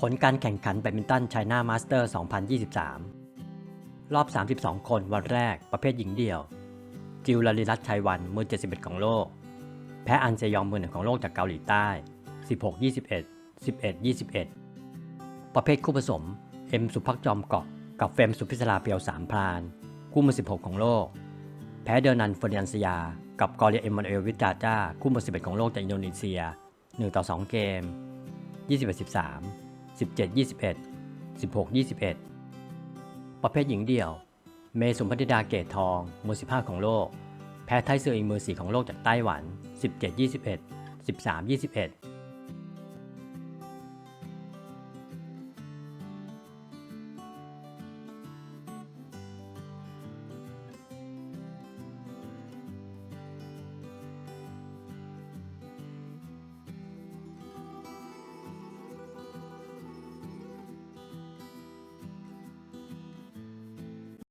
ผลการแข่งขันแบดมินตันไชน่ามาสเตอร์ 2023 รอบ 32 คนวันแรกประเภทหญิงเดี่ยว จิวลลิรัตชัยวันมือ 71 ของโลก แพ้อันเซยองมือหนึ่งของโลกจากเกาหลีใต้ 16 21 11 21 ประเภทคู่ผสม เอ็มสุภักจอมเกาะกับเฟมสุพิศราเปียวสามพราน คู่มือ 16 ของโลก แพ้เดอร์นันเฟอร์นันสยา กับกอเรียเอมมานเอลวิจาจ้า คู่มือ 11 ของโลกจากอินโดนีเซีย1ต่อ2เกม 21 13 17 21 16 21 ประเภทหญิงเดี่ยว เมสุมพัธิดาเกตทองมือ15 ของโลก แพ้ไทเซอร์อิงมือ4ของโลกจากไต้หวัน 17 21 13 21